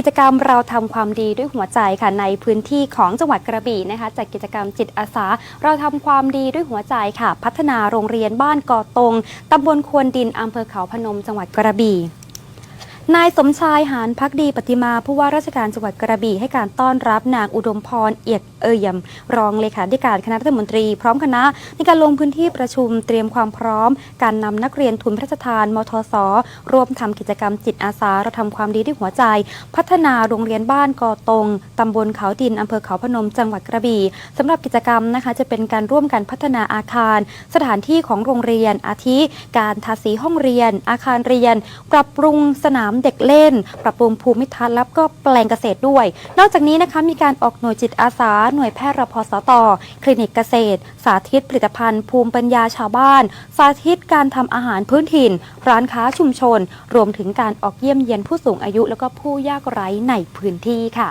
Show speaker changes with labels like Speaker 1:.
Speaker 1: กิจกรรมเราทำความดีด้วยหัวใจค่ะในพื้นที่ของจังหวัดกระบี่นะคะจากกิจกรรมจิตอาสา เราทำความดีด้วยหัวใจค่ะ พัฒนาโรงเรียนบ้านกอตงตำบลควนดินอำเภอเขาพนมจังหวัดกระบี่ นายสมชายหานพักดีปฏิมาผู้ว่าราชการจังหวัดกระบี่ให้การต้อนรับนางอุดมพรเอียดเอี่ยม รองเลขาธิการคณะรัฐมนตรี พร้อมคณะในการลงพื้นที่ประชุมเตรียมความพร้อม การนำนักเรียนทุนพระราชทานมทศร่วมทำกิจกรรมจิตอาสาเราทำความดีด้วยหัวใจ พัฒนาโรงเรียนบ้านกอตงตำบลเขาดินอำเภอเขาพนมจังหวัดกระบี่สำหรับกิจกรรมนะคะจะเป็นการร่วมกันพัฒนาอาคาร สถานที่ของโรงเรียนอาทิ การทาสีห้องเรียน อาคารเรียน ปรับปรุงสนามเด็กเล่น ปรับปรุงภูมิทัศน์แล้วก็แปลงเกษตรด้วย นอกจากนี้นะคะมีการออกหน่วยจิตอาสา หน่วยแพทย์รพสต คลินิกเกษตร สาธิตผลิตภัณฑ์ภูมิปัญญาชาวบ้าน สาธิตการทำอาหารพื้นถิ่น ร้านค้าชุมชน รวมถึงการออกเยี่ยมเยียนผู้สูงอายุ แล้วก็ผู้ยากไร้ในพื้นที่ค่ะ